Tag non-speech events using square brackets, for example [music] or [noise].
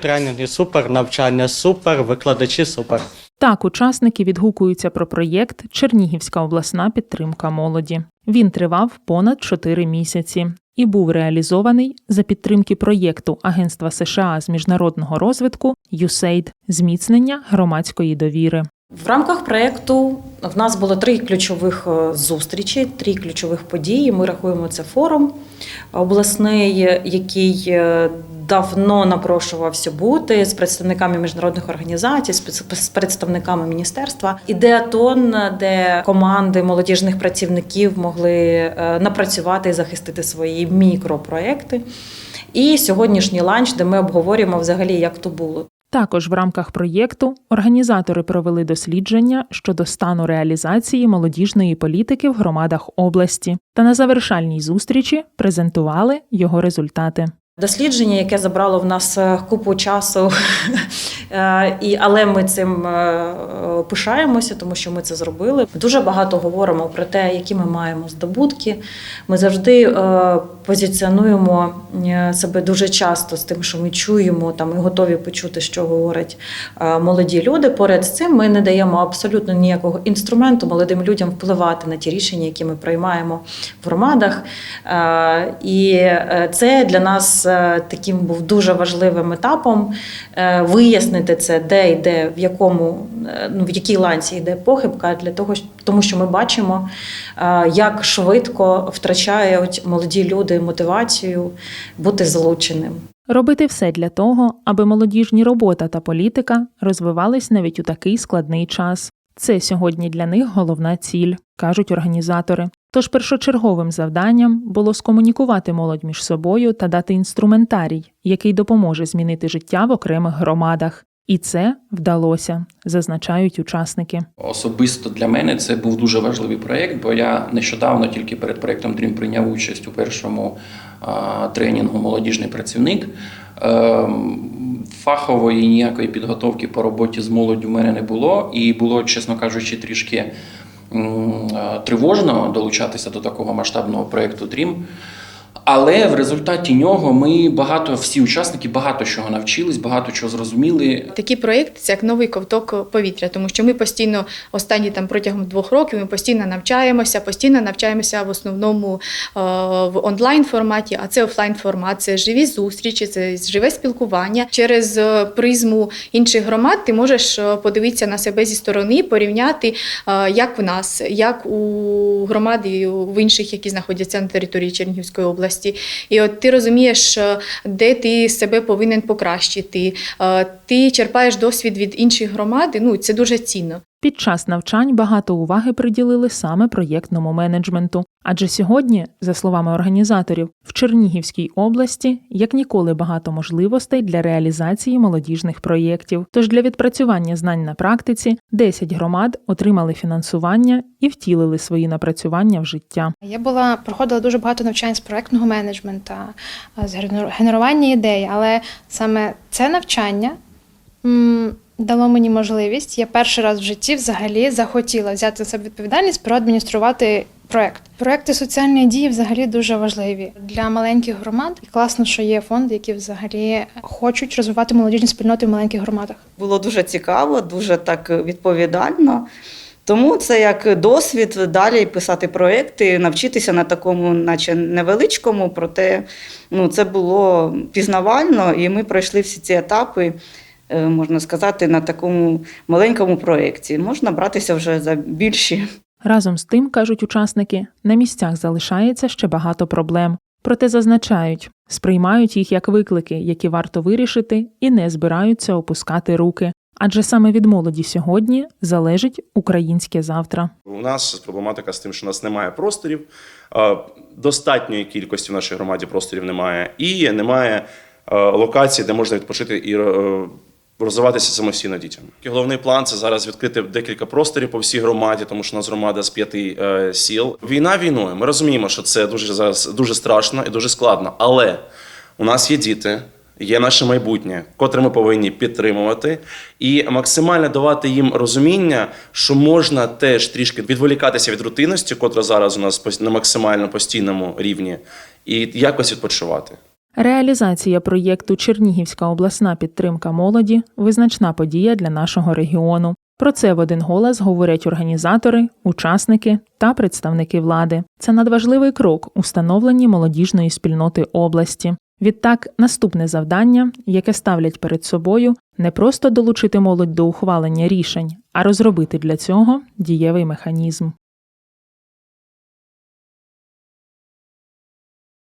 Тренінги супер, навчання супер, викладачі супер. Так, учасники відгукуються про проєкт Чернігівська обласна підтримка молоді. Він тривав понад 4 місяці і був реалізований за підтримки проєкту Агентства США з міжнародного розвитку USAID – зміцнення громадської довіри. В рамках проєкту в нас було три ключових е, зустрічі, три ключових події. Ми рахуємо це форум обласний, який е, давно напрошувався бути з представниками міжнародних організацій, з представниками міністерства. Ідеатон, де команди молодіжних працівників могли е, напрацювати і захистити свої мікропроекти. І сьогоднішній ланч, де ми обговорюємо взагалі, як то було. Також в рамках проєкту організатори провели дослідження щодо стану реалізації молодіжної політики в громадах області та на завершальній зустрічі презентували його результати. Дослідження, яке забрало в нас е, купу часу, [laughs] і, але ми цим е, пишаємося, тому що ми це зробили. Дуже багато говоримо про те, які ми маємо здобутки. Ми завжди е, позиціонуємо е, себе дуже часто з тим, що ми чуємо там і готові почути, що говорять е, молоді люди. Поряд з цим ми не даємо абсолютно ніякого інструменту молодим людям впливати на ті рішення, які ми приймаємо в громадах. Е, І е, це для нас е, таким був дуже важливим етапом е, вияснити це, де йде, в якому е, ну в якій ланці йде похибка, для того, тому що ми бачимо, е, як швидко втрачають молоді люди мотивацію бути залученим. Робити все для того, аби молодіжні робота та політика розвивались навіть у такий складний час. Це сьогодні для них головна ціль, кажуть організатори. Тож першочерговим завданням було скомунікувати молодь між собою та дати інструментарій, який допоможе змінити життя в окремих громадах. І це вдалося, зазначають учасники. Особисто для мене це був дуже важливий проєкт, бо я нещодавно тільки перед проєктом Dream прийняв участь у першому тренінгу молодіжний працівник. Ем, Фахової ніякої підготовки по роботі з молоддю в мене не було, і було, чесно кажучи, трішки тривожно долучатися до такого масштабного проєкту Dream. Але в результаті нього ми багато, всі учасники багато чого навчились, багато чого зрозуміли. Такий проєкт це як новий ковток повітря, тому що ми постійно останні там протягом двох років ми постійно навчаємося, постійно навчаємося в основному е, в онлайн форматі, а це офлайн формат, це живі зустрічі, це живе спілкування. Через е, призму інших громад ти можеш е, подивитися на себе зі сторони, порівняти, як в нас, як у громади в інших, які знаходяться на території Чернігівської області. І от ти розумієш, е, де ти себе повинен покращити. Е, Ти черпаєш досвід від інших громад, ну це дуже цінно. Під час навчань багато уваги приділили саме проєктному менеджменту. Адже сьогодні, за словами організаторів, в Чернігівській області як ніколи багато можливостей для реалізації молодіжних проєктів. Тож для відпрацювання знань на практиці 10 громад отримали фінансування і втілили свої напрацювання в життя. Я була проходила дуже багато навчань з проектного менеджмента, а, з генер- генерування ідей, але саме це навчання дало мені можливість. Я перший раз в житті взагалі захотіла взяти на себе відповідальність проадмініструвати проект. Проекти соціальної дії взагалі дуже важливі для маленьких громад. І класно, що є фонди, які взагалі хочуть розвивати молодіжні спільноти в маленьких громадах. Було дуже цікаво, дуже так відповідально. Тому це як досвід далі писати проекти, навчитися на такому, наче невеличкому, проте ну, це було пізнавально, і ми пройшли всі ці етапи, можна сказати, на такому маленькому проєкті. Можна братися вже за більші. Разом з тим, кажуть учасники, на місцях залишається ще багато проблем. Проте зазначають, сприймають їх як виклики, які варто вирішити, і не збираються опускати руки. Адже саме від молоді сьогодні залежить українське завтра. У нас проблематика з тим, що у нас немає просторів, е, достатньої кількості в нашій громаді просторів немає, і немає е, локацій, де можна відпочити і е, розвиватися самостійно дітям. І Головний план це зараз відкрити декілька просторів по всій громаді, тому що у нас громада з п'яти е, сіл. Війна війною. Ми розуміємо, що це дуже зараз дуже страшно і дуже складно. Але у нас є діти. Є наше майбутнє, котре ми повинні підтримувати, і максимально давати їм розуміння, що можна теж трішки відволікатися від рутинності, котра зараз у нас на максимально постійному рівні, і якось відпочивати. Реалізація проєкту Чернігівська обласна підтримка молоді визначна подія для нашого регіону. Про це в один голос говорять організатори, учасники та представники влади. Це надважливий крок у становленні молодіжної спільноти області. Відтак, наступне завдання, яке ставлять перед собою, не просто долучити молодь до ухвалення рішень, а розробити для цього дієвий механізм.